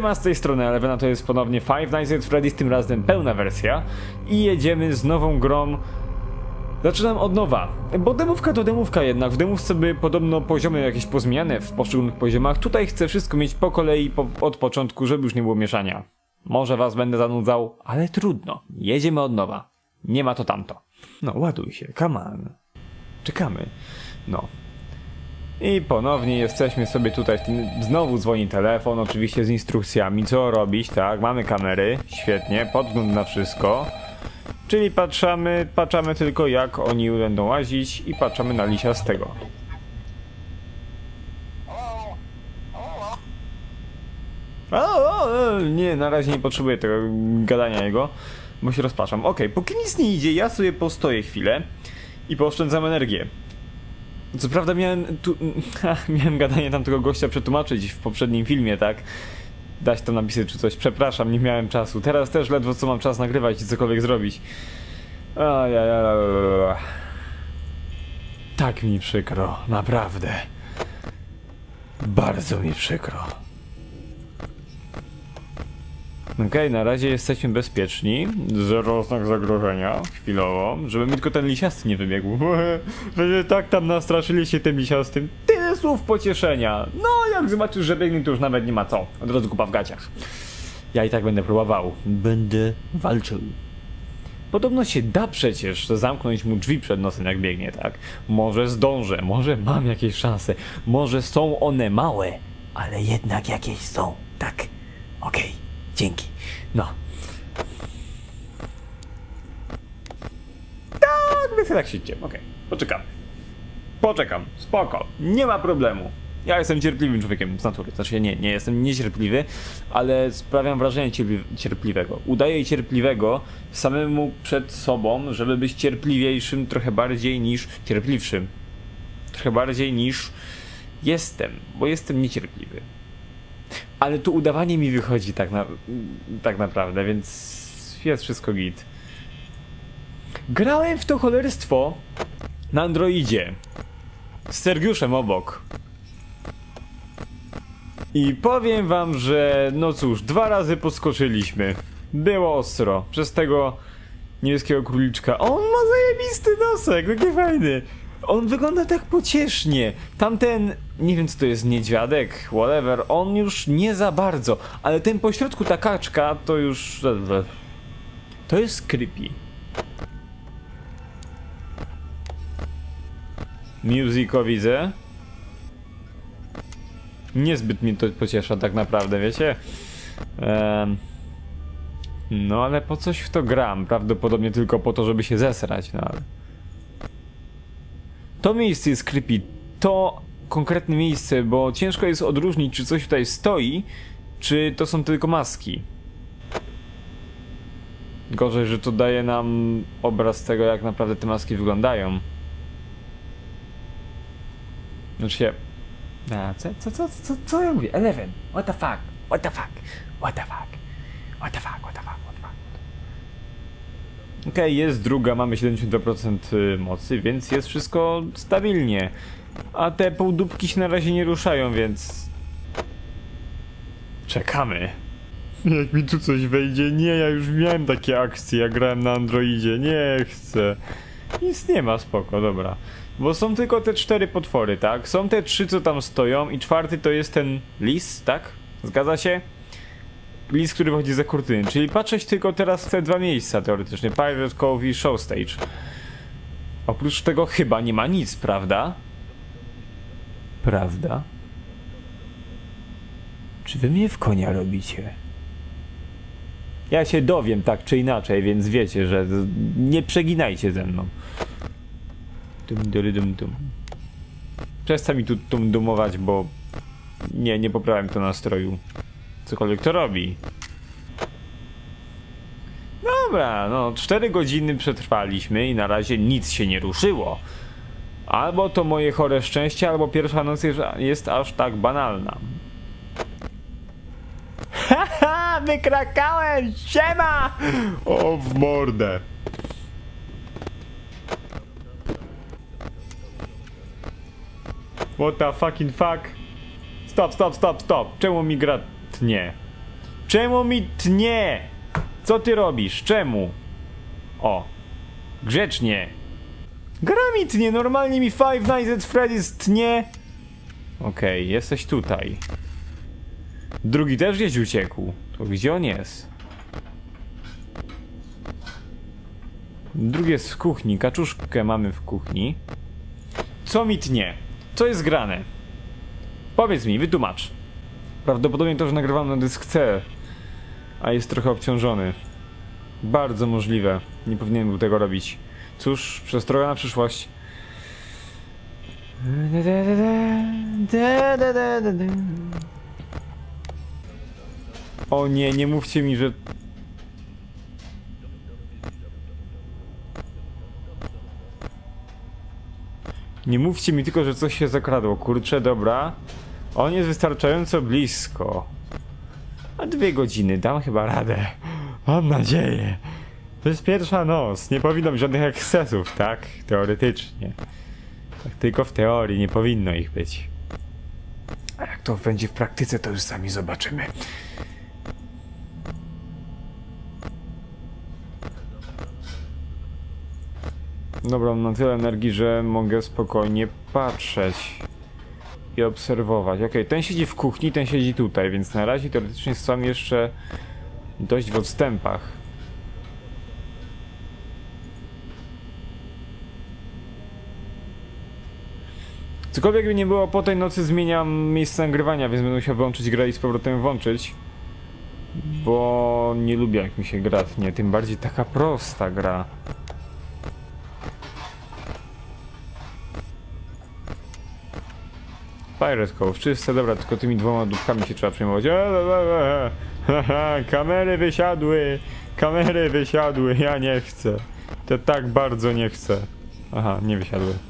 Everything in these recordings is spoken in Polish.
Ma z tej strony Elevena to jest ponownie Five Nights at Freddy's, tym razem pełna wersja i jedziemy z nową grą. Zaczynam od nowa, bo demówka to demówka jednak, w demówce by podobno poziomy jakieś pozmieniane w poszczególnych poziomach, tutaj chcę wszystko mieć po kolei po, od początku, żeby już nie było mieszania. Może was będę zanudzał, ale trudno, jedziemy od nowa. Nie ma to tamto. No ładuj się, come on. Czekamy. No, i ponownie jesteśmy sobie tutaj, w tym, znowu dzwoni telefon, oczywiście z instrukcjami, co robić, tak, mamy kamery, świetnie, podgląd na wszystko. Czyli patrzamy, patrzamy tylko jak oni będą łazić i patrzamy na lisia z tego. O, o, o, nie, na razie nie potrzebuję tego gadania jego, bo się rozpraszam. Okej, póki nic nie idzie, ja sobie postoję chwilę i pooszczędzam energię. Co prawda miałem tu, miałem gadanie tamtego gościa przetłumaczyć w poprzednim filmie, tak? Dać tam napisy czy coś. Przepraszam, nie miałem czasu. Teraz też ledwo co mam czas nagrywać i cokolwiek zrobić. Ajajaj. Tak mi przykro, naprawdę. Bardzo mi przykro. Okej, na razie jesteśmy bezpieczni. Zero znak zagrożenia, chwilowo. Żeby mi tylko ten lisiasty nie wybiegł. Że tak tam nastraszyli się tym lisiastym. Tyle słów pocieszenia. No, jak zobaczysz, że biegnie, to już nawet nie ma co. Od razu kupa w gaciach. Ja i tak będę próbował. Będę walczył. Podobno się da przecież zamknąć mu drzwi przed nosem jak biegnie, tak? Może zdążę, może mam jakieś szanse, może są one małe, ale jednak jakieś są, tak? Okej, dzięki. No. Tak, więc tak siedźcie, okej, poczekamy. Poczekam, spoko, nie ma problemu. Ja jestem cierpliwym człowiekiem z natury. Znaczy nie, nie jestem niecierpliwy, ale sprawiam wrażenie cierpli cierpliwego. Udaję cierpliwego samemu przed sobą, żeby być cierpliwiejszym trochę bardziej niż cierpliwszym. Trochę bardziej niż jestem, bo jestem niecierpliwy. Ale tu udawanie mi wychodzi tak, na, tak naprawdę, więc jest wszystko git. Grałem w to cholerstwo na Androidzie. Z Sergiuszem obok. I powiem wam, że no cóż, dwa razy podskoczyliśmy. Było ostro. Przez tego niebieskiego króliczka. On ma zajebisty nosek, taki fajny. On wygląda tak pociesznie. Tamten, nie wiem co to jest, niedźwiadek, whatever, on już nie za bardzo. Ale ten pośrodku, ta kaczka, to już... To jest creepy. Musico widzę. Niezbyt mnie to pociesza tak naprawdę, wiecie? No ale po coś w to gram? Prawdopodobnie tylko po to, żeby się zesrać, no ale... To miejsce jest creepy. To konkretne miejsce, bo ciężko jest odróżnić, czy coś tutaj stoi, czy to są tylko maski. Gorzej, że to daje nam obraz tego, jak naprawdę te maski wyglądają. Znaczy się... A, co, co, co, co, co ja mówię? Eleven, what the fuck, what the fuck, what the fuck, what the fuck, what the fuck, what the fuck. Okej, jest druga, mamy 72% y, mocy, więc jest wszystko stabilnie. A te półdupki się na razie nie ruszają, więc... Czekamy. Jak mi tu coś wejdzie, nie, ja już miałem takie akcje, jak grałem na Androidzie, nie chcę. Nic nie ma, spoko, dobra. Bo są tylko te cztery potwory, tak? Są te trzy, co tam stoją i czwarty to jest ten lis, tak? Zgadza się? Lis, który wychodzi za kurtyny, czyli patrzeć tylko teraz w te dwa miejsca teoretycznie, Pirate Cove i Show Stage. Oprócz tego chyba nie ma nic, prawda? Prawda? Czy wy mnie w konia robicie? Ja się dowiem tak czy inaczej, więc wiecie, że nie przeginajcie ze mną. Dum, dum, dum, dum. Przestań mi tu tum dumować, bo nie, nie poprawiam to nastroju. Cokolwiek to robi. Dobra, no 4 godziny przetrwaliśmy i na razie nic się nie ruszyło. Albo to moje chore szczęście, albo pierwsza noc jest, jest aż tak banalna. Haha, wykrakałem! Siema! O, w mordę. What the fucking fuck? Stop, stop, stop, stop. Czemu mi gra tnie? Czemu mi tnie? Co ty robisz? Czemu? O. Grzecznie. Gra mi tnie, normalnie mi Five Nights at Freddy's tnie. Okej, jesteś tutaj. Drugi też gdzieś uciekł. To gdzie on jest? Drugi jest w kuchni, kaczuszkę mamy w kuchni. Co mi tnie? Co jest grane? Powiedz mi, wytłumacz. Prawdopodobnie to, że nagrywam na dysk C, a jest trochę obciążony. Bardzo możliwe. Nie powinienem był tego robić. Cóż, przestroga na przyszłość. O nie, nie mówcie mi, że... Nie mówcie mi tylko, że coś się zakradło. Kurczę, dobra. On jest wystarczająco blisko. A dwie godziny, dam chyba radę. Mam nadzieję. To jest pierwsza noc. Nie powinno być żadnych ekscesów, tak? Teoretycznie. Tak tylko w teorii nie powinno ich być. A jak to będzie w praktyce, to już sami zobaczymy. Dobra, mam na tyle energii, że mogę spokojnie patrzeć i obserwować. Okej, ten siedzi w kuchni, ten siedzi tutaj, więc na razie teoretycznie są jeszcze dość w odstępach. Cokolwiek by nie było, po tej nocy zmieniam miejsce nagrywania, więc będę musiał wyłączyć grę i z powrotem włączyć. Bo nie lubię jak mi się gra tnie, tym bardziej taka prosta gra. Pirate Cove, czyste, dobra, tylko tymi dwoma dupkami się trzeba przejmować. E, e, e, Kamery wysiadły, kamery wysiadły, ja nie chcę. To tak bardzo nie chcę. Aha, nie wysiadły.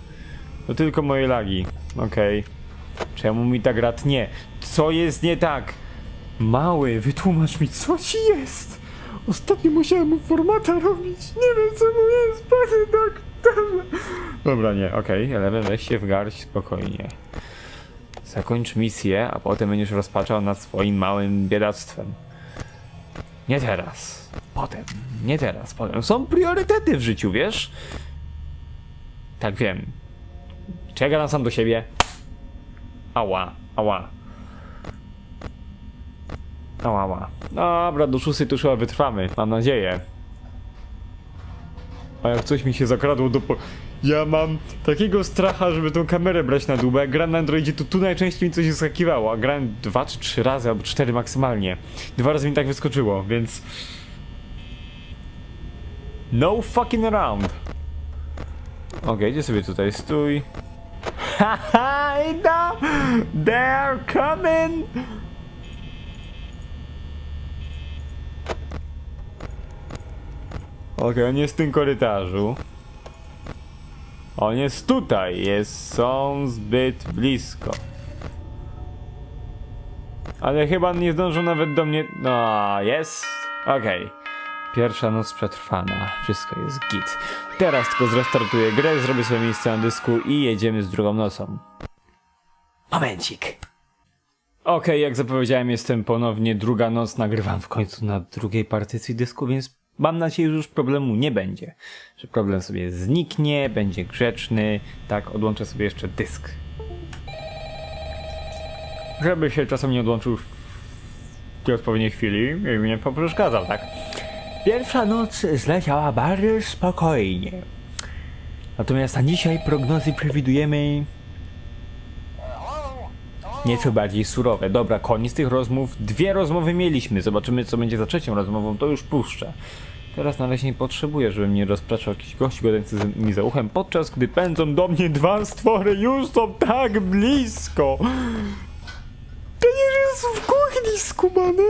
To tylko moje lagi, okej. Czemu mi ta gra tnie? Co jest nie tak? Mały, wytłumacz mi, co ci jest? Ostatnio musiałem mu formata robić, nie wiem co mu jest, panie doktorze. Dobra, nie, okej, Eleven, weź się w garść spokojnie. Zakończ misję, a potem będziesz rozpaczał nad swoim małym biedactwem. Nie teraz. Potem. Nie teraz. Potem. Są priorytety w życiu, wiesz? Tak wiem. Czekam sam do siebie. Ała, ała. Ała, ała. Dobra, do szóstej już chyba wytrwamy. Mam nadzieję. A jak coś mi się zakradło do po... Ja mam takiego stracha, żeby tą kamerę brać na dół, jak gram na Androidzie, to tu najczęściej mi coś skakiwało, a grałem dwa czy trzy razy, albo cztery maksymalnie. Dwa razy mi tak wyskoczyło, więc... No fucking around. Okej, gdzie sobie tutaj stój. Haha, idą! They're coming! Okej, on jest w tym korytarzu. On jest tutaj, jest, są zbyt blisko. Ale chyba nie zdążą nawet do mnie. No, jest. Okej. Pierwsza noc przetrwana. Wszystko jest git. Teraz tylko zrestartuję grę, zrobię sobie miejsce na dysku i jedziemy z drugą nocą. Momencik. Okej, jak zapowiedziałem, jestem ponownie druga noc. Nagrywam w końcu na drugiej partycji dysku, więc mam nadzieję, że już problemu nie będzie. Że problem sobie zniknie, będzie grzeczny. Tak, odłączę sobie jeszcze dysk. Żeby się czasem nie odłączył w odpowiedniej chwili i mi nie poprzeszkadzał, tak? Pierwsza noc zleciała bardzo spokojnie. Natomiast na dzisiaj prognozy przewidujemy nieco bardziej surowe. Dobra, koniec tych rozmów. Dwie rozmowy mieliśmy. Zobaczymy, co będzie za trzecią rozmową. To już puszczę. Teraz na razie nie potrzebuję, żeby mnie rozpraszał jakiś gość godzący mi za uchem, podczas gdy pędzą do mnie dwa stwory, już są tak blisko. Nie jest w kuchni skubany.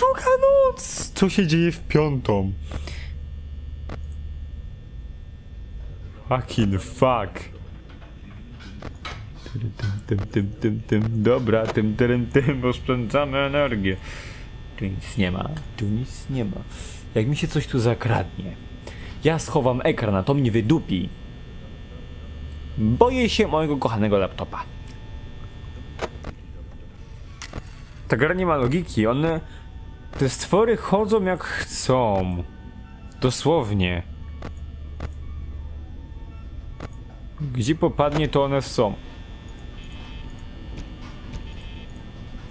Struga noc! Co się dzieje w piątą? Fucking fuck. Tym, tym, tym, tym, tym. Dobra, tym, tym, tym, oszczędzamy energię. Tu nic nie ma, tu nic nie ma. Jak mi się coś tu zakradnie, ja schowam ekran, a to mnie wydupi. Boję się mojego kochanego laptopa. Ta gra nie ma logiki, one... Te stwory chodzą jak chcą. Dosłownie. Gdzie popadnie, to one są.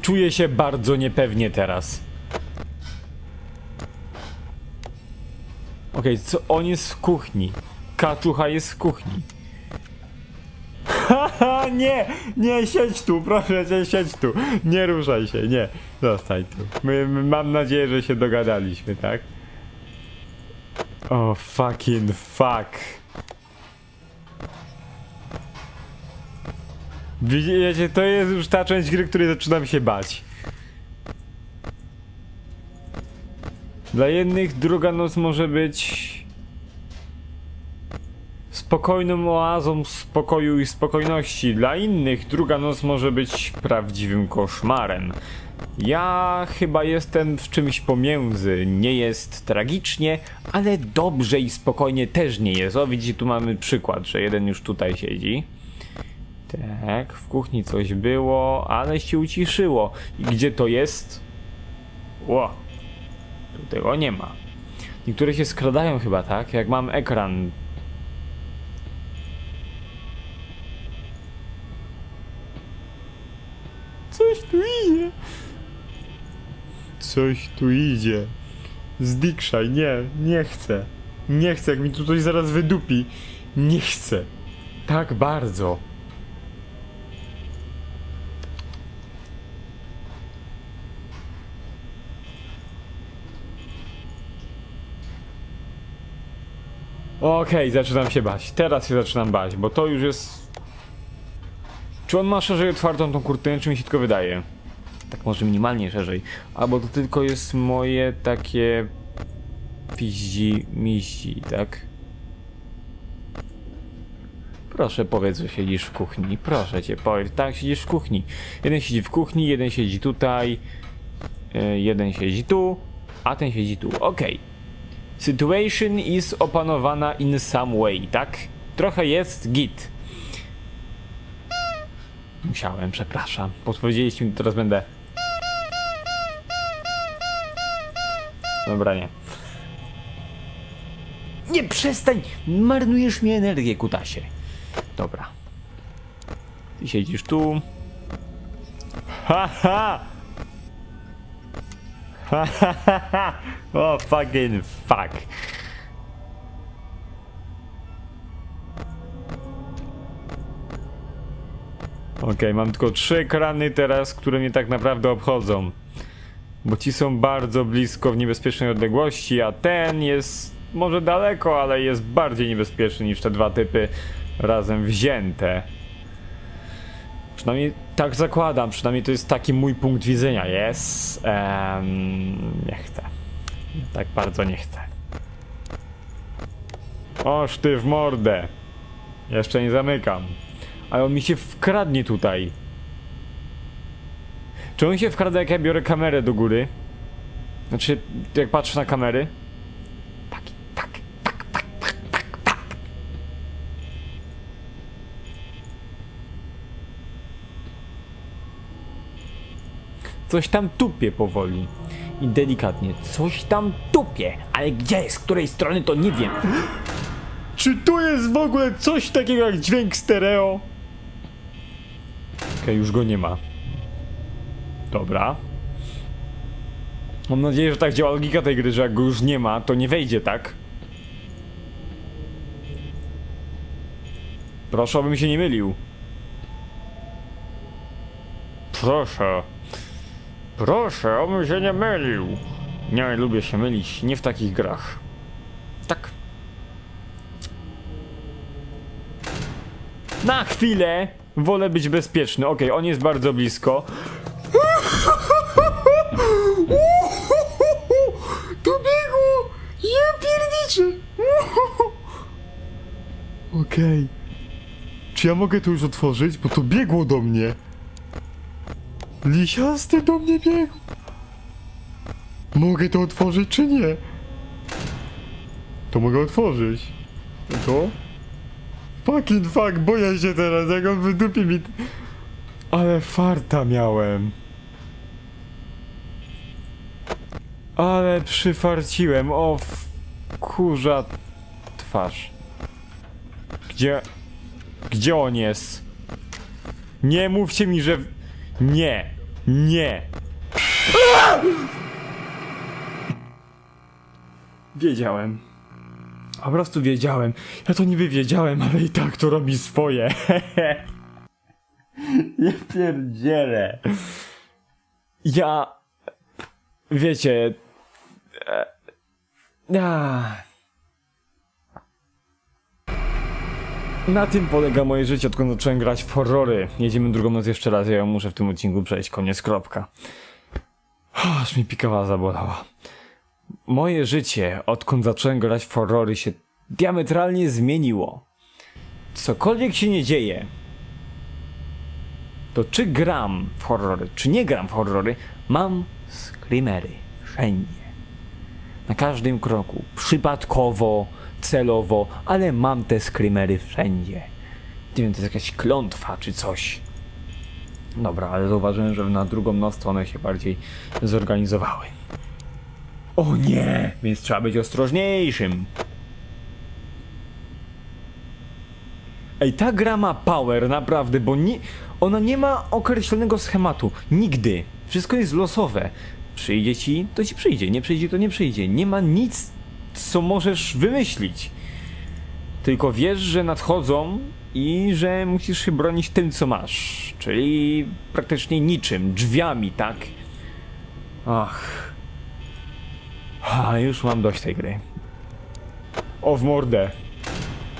Czuję się bardzo niepewnie teraz. Okej, co on jest w kuchni? Kaczucha jest w kuchni. Haha, nie! Nie siedź tu, proszę cię, siedź tu. Nie ruszaj się, nie. Zostań tu. My, my, mam nadzieję, że się dogadaliśmy, tak? O, fucking fuck. Widzicie, to jest już ta część gry, której zaczynam się bać. Dla jednych druga noc może być spokojną oazą spokoju i spokojności. Dla innych druga noc może być prawdziwym koszmarem. Ja chyba jestem w czymś pomiędzy. Nie jest tragicznie, ale dobrze i spokojnie też nie jest. O, widzicie, tu mamy przykład, że jeden już tutaj siedzi. Tak, w kuchni coś było, ale się uciszyło. I gdzie to jest? Ło, tu tego nie ma. Niektóre się skradają chyba, tak? Jak mam ekran. Coś tu idzie. Zdikszaj, nie, nie chcę. Nie chcę, jak mi tu coś zaraz wydupi. Nie chcę. Tak bardzo. Okej, zaczynam się bać. Teraz się zaczynam bać, bo to już jest... Czy on ma szerzej otwartą tą kurtynę, czy mi się tylko wydaje? Tak może minimalnie szerzej. Albo to tylko jest moje takie... Piździ, miździ, tak? Proszę powiedz, że siedzisz w kuchni. Proszę cię, powiedz. Tak, siedzisz w kuchni. Jeden siedzi w kuchni, jeden siedzi tutaj, e, jeden siedzi tu, a ten siedzi tu. Okej. Situation is opanowana in some way, tak? Trochę jest git. Musiałem, przepraszam. Podpowiedzieliście mi, teraz będę. Nie. Przestań! Marnujesz mi energię, kutasie. Dobra. Ty siedzisz tu. Haha! Ha ha ha ha! O fucking fuck. Okej, mam tylko trzy ekrany teraz, które mnie tak naprawdę obchodzą. Bo ci są bardzo blisko w niebezpiecznej odległości, a ten jest może daleko, ale jest bardziej niebezpieczny niż te dwa typy razem wzięte. Przynajmniej tak zakładam, przynajmniej to jest taki mój punkt widzenia, jest. Um, nie chcę. Tak bardzo nie chcę. Oż ty w mordę. Jeszcze nie zamykam. Ale on mi się wkradnie tutaj. Czy on się wkrada jak ja biorę kamerę do góry? Znaczy, jak patrzę na kamery? Tak, tak, tak, tak, tak, tak, tak. Coś tam tupie powoli. I delikatnie. Coś tam tupie. Ale gdzie, z której strony to nie wiem. Czy tu jest w ogóle coś takiego jak dźwięk stereo? Okej, już go nie ma. Dobra. Mam nadzieję, że tak działa logika tej gry, że jak go już nie ma, to nie wejdzie, tak? Proszę, abym się nie mylił. Proszę. Proszę, abym się nie mylił. Nie lubię się mylić, nie w takich grach. Tak. Na chwilę wolę być bezpieczny. Okej, on jest bardzo blisko. To biegło! Ja pierniczę! Okej. Czy ja mogę to już otworzyć? Bo to biegło do mnie. Lisiasty do mnie biegł. Mogę to otworzyć czy nie? To mogę otworzyć. To? Fucking fuck, boję się teraz, jak on wydupi mi... Ale farta miałem. Ale przyfarciłem, o. kurza twarz. Gdzie... Gdzie on jest? Nie mówcie mi, że... Nie! Nie! Wiedziałem. Po prostu wiedziałem. Ja to niby wiedziałem, ale i tak to robi swoje. ja pierdzielę. Ja... Wiecie... Na tym polega moje życie, odkąd zacząłem grać w horrory. Jedziemy drugą noc jeszcze raz, ja ją muszę w tym odcinku przejść, koniec, kropka. Aż mi pikawa zabolała. Moje życie, odkąd zacząłem grać w horrory, się diametralnie zmieniło. Cokolwiek się nie dzieje, to czy gram w horrory, czy nie gram w horrory, mam screamery wszędzie. Na każdym kroku, przypadkowo, celowo, ale mam te screamery wszędzie. Nie wiem, to jest jakaś klątwa czy coś. Dobra, ale zauważyłem, że na drugą noc one się bardziej zorganizowały. O nie! Więc trzeba być ostrożniejszym. Ej, ta gra ma power, naprawdę, bo nie, ona nie ma określonego schematu. Nigdy. Wszystko jest losowe. Przyjdzie ci, to ci przyjdzie. Nie przyjdzie, to nie przyjdzie. Nie ma nic, co możesz wymyślić. Tylko wiesz, że nadchodzą i że musisz się bronić tym, co masz. Czyli praktycznie niczym. Drzwiami, tak? Ach. A, już mam dość tej gry. O w mordę.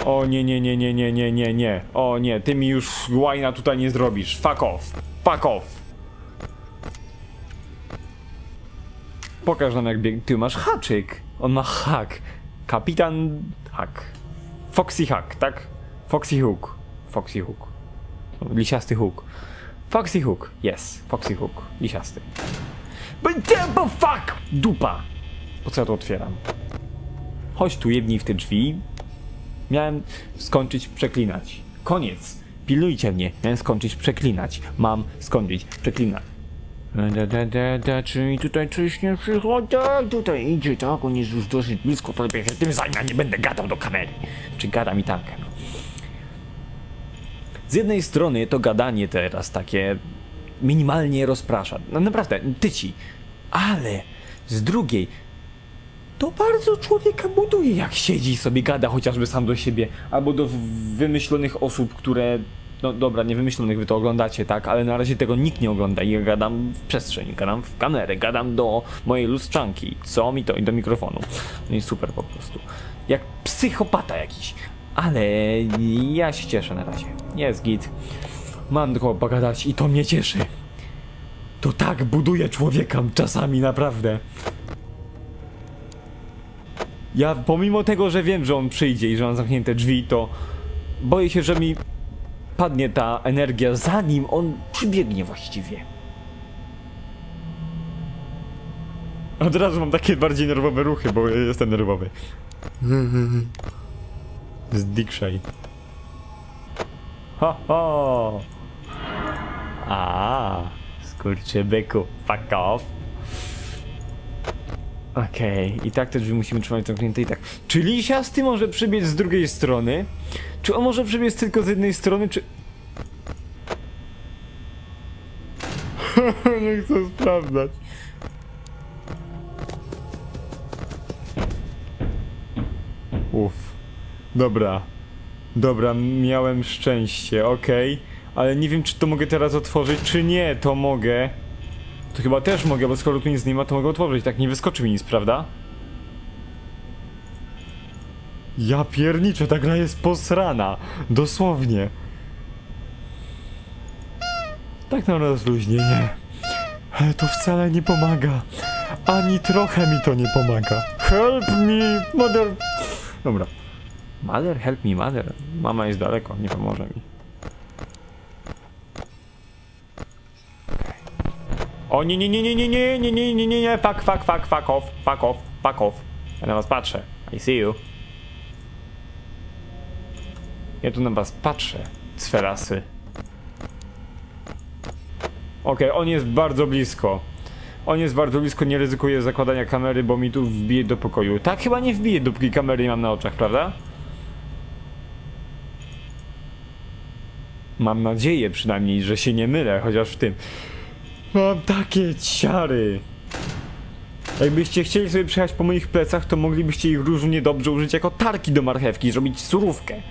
O nie, nie, nie, nie, nie, nie, nie, nie. O nie, ty mi już łajna tutaj nie zrobisz. Fuck off. Fuck off. Pokaż nam jak. Ty masz haczyk. On ma hak. Kapitan Hak. Foxy Hak, tak? Foxy Hook. Foxy Hook. Lisiasty Hook. Foxy Hook. Yes. Foxy Hook. Lisiasty. But bo fuck! Dupa! Po co ja to otwieram? Chodź tu, jebnij w te drzwi. Miałem skończyć przeklinać. Koniec. Pilnujcie mnie. Miałem skończyć przeklinać. Mam skończyć przeklinać. Da, da, da, da, czy mi tutaj coś nie przychodzi? Tak, Tutaj idzie, tak, on jest już dosyć blisko, to lepiej się tym zajmę, nie będę gadał do kamery. Czy gada tak, no. Z jednej strony to gadanie teraz takie minimalnie rozprasza. No naprawdę, tyci. Ale z drugiej to bardzo człowieka buduje, jak siedzi i sobie gada chociażby sam do siebie, albo do wymyślonych osób, które. No dobra, nie wymyślonych, wy to oglądacie, tak, ale na razie tego nikt nie ogląda i ja gadam w przestrzeń, gadam w kamerę, gadam do mojej lustrzanki, co mi to i do mikrofonu. No i super po prostu. Jak psychopata jakiś. Ale ja się cieszę na razie. Jest git. Mam kogo pogadać i to mnie cieszy. To tak buduje człowieka czasami, naprawdę. Ja pomimo tego, że wiem, że on przyjdzie i że mam zamknięte drzwi, to boję się, że mi padnie ta energia zanim on przybiegnie właściwie. Od razu mam takie bardziej nerwowe ruchy, bo jestem nerwowy. Z Dickshade. Ho ho! A, skurczybyku, fuck off. Okej, i tak te drzwi musimy trzymać zamknięte i tak. Czy lisiasty może przybiec z drugiej strony? Czy on może przybiec tylko z jednej strony, czy... Nie chcę sprawdzać. Uff. Dobra. Dobra, miałem szczęście, okej. Ale nie wiem, czy to mogę teraz otworzyć, czy nie, to mogę. To chyba też mogę, bo skoro tu nic nie ma, to mogę otworzyć. Tak nie wyskoczy mi nic, prawda? Ja pierniczę, ta gra jest posrana. Dosłownie. Tak na rozluźnienie. Ale to wcale nie pomaga. Ani trochę mi to nie pomaga. Help me, mother... Dobra. Mother, help me, mother. Mama jest daleko, nie pomoże mi. O nie, nie, nie, nie, nie, nie, nie, nie, nie, nie, fuck, fuck, fuck, fuck off, fuck off, fuck off. Ja na was patrzę. I see you. Ja tu na was patrzę, cwelasy. Okej, on jest bardzo blisko. On jest bardzo blisko, nie ryzykuję zakładania kamery, bo mi tu wbije do pokoju. Tak chyba nie wbije, dopóki kamery nie mam na oczach, prawda? Mam nadzieję przynajmniej, że się nie mylę, chociaż w tym. Mam takie ciary. Jakbyście chcieli sobie przejechać po moich plecach, to moglibyście ich różnie dobrze użyć jako tarki do marchewki zrobić surówkę.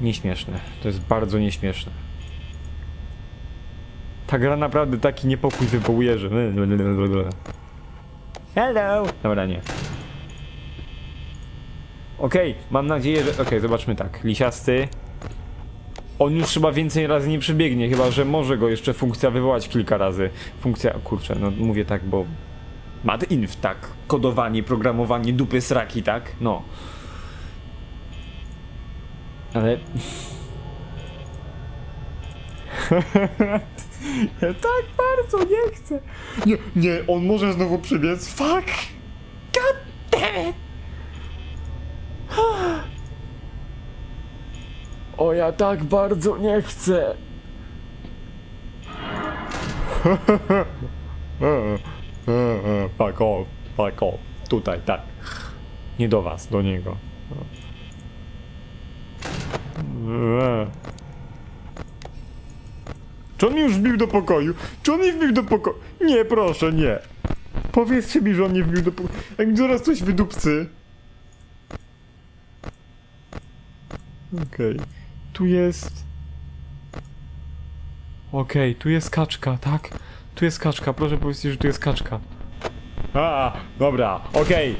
Nieśmieszne. To jest bardzo nieśmieszne. Ta gra naprawdę taki niepokój wywołuje, że... Hello! Dobra, nie. Okej, mam nadzieję, że... Okej, zobaczmy tak. Lisiasty. On już chyba więcej razy nie przebiegnie, chyba że może go jeszcze funkcja wywołać kilka razy. Funkcja... Kurczę, no mówię tak, bo... Madinf, tak. Kodowanie, programowanie, dupy sraki, tak? No. Ale... ja tak bardzo nie chcę. Nie, nie, on może znowu przybiec. Fuck! God damn it! O, ja tak bardzo nie chcę. fuck off, fuck off. Tutaj, tak. Nie do was, do niego. Czy on mi już wbił do pokoju? Czy on mi wbił do pokoju? Nie, proszę, nie. Powiedzcie mi, że on nie wbił do pokoju. Jak mi zaraz coś wydupcy. Okej. Tu jest... Okej, tu jest kaczka, tak? Tu jest kaczka, proszę powiedzcie, że tu jest kaczka. A, dobra, okej.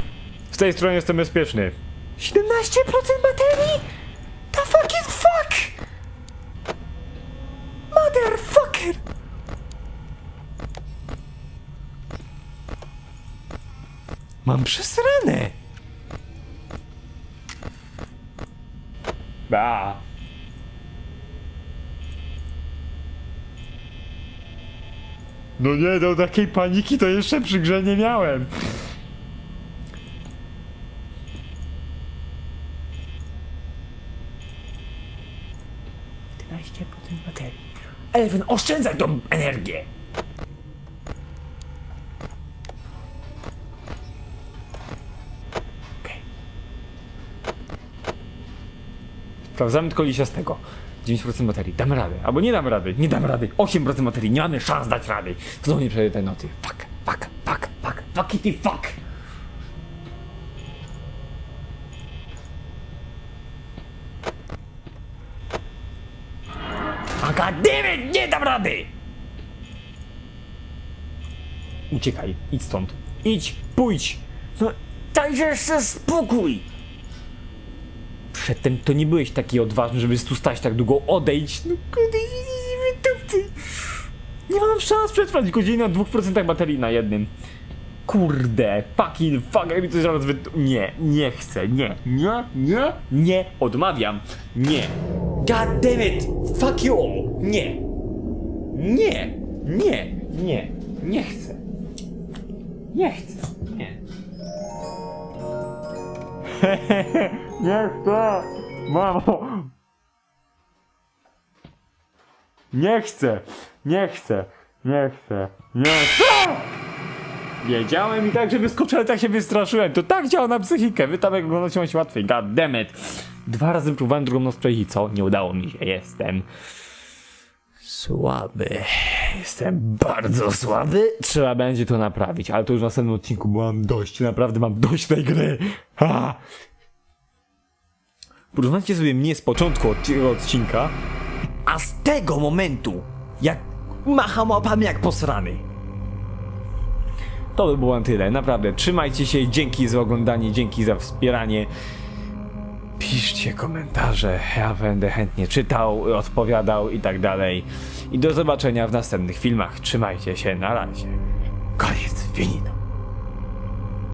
Z tej strony jestem bezpieczny. 17% baterii? The fuck is fuck? Motherfucker! Mam przesrane! Ba. No nie, do takiej paniki to jeszcze przy grze nie miałem. baterii. Elfen, oszczędzaj tą energię! Sprawdzamy tylko lisiastego. 9% baterii. Damy radę. Albo nie damy rady. Nie damy rady. 8% baterii. Nie mamy szans dać rady. Znowu nie przejdę tej nocy. Fuck, fuck, fuck, fuck, fuck it, fuck. A goddammit, nie dam rady! Uciekaj, idź stąd. Idź, pójdź! No, dajże jeszcze spokój! Przedtem to nie byłeś taki odważny, żeby tu stać tak długo, odejdź! No kurde! Nie mam szans przetrwać godzinę na 2% baterii na jednym. Kurde, fucking fuck, mi to zaraz wy... Nie, nie chcę, nie, nie, nie, nie, odmawiam, nie. God damn it, fuck you all, nie. Nie, nie, nie, nie chcę. Nie chcę, nie. nie chcę, mamo. Nie chcę, nie chcę, nie chcę, nie chcę. Wiedziałem i tak, że wyskoczę, ale tak się wystraszyłem. To tak działa na psychikę. Wy tam jak oglądacie macie łatwiej. God damn it. Dwa razy próbowałem drugą noc przejść i co? Nie udało mi się. Jestem słaby. Jestem bardzo słaby. Trzeba będzie to naprawić, ale to już w następnym odcinku, bo mam dość. Naprawdę mam dość tej gry. Ha! Porównajcie sobie mnie z początku odcinka, a z tego momentu, jak macham łapami jak posrany. To by było tyle. Naprawdę, trzymajcie się. Dzięki za oglądanie, dzięki za wspieranie. Piszcie komentarze. Ja będę chętnie czytał, odpowiadał i tak dalej. I do zobaczenia w następnych filmach. Trzymajcie się. Na razie. Koniec. Finito.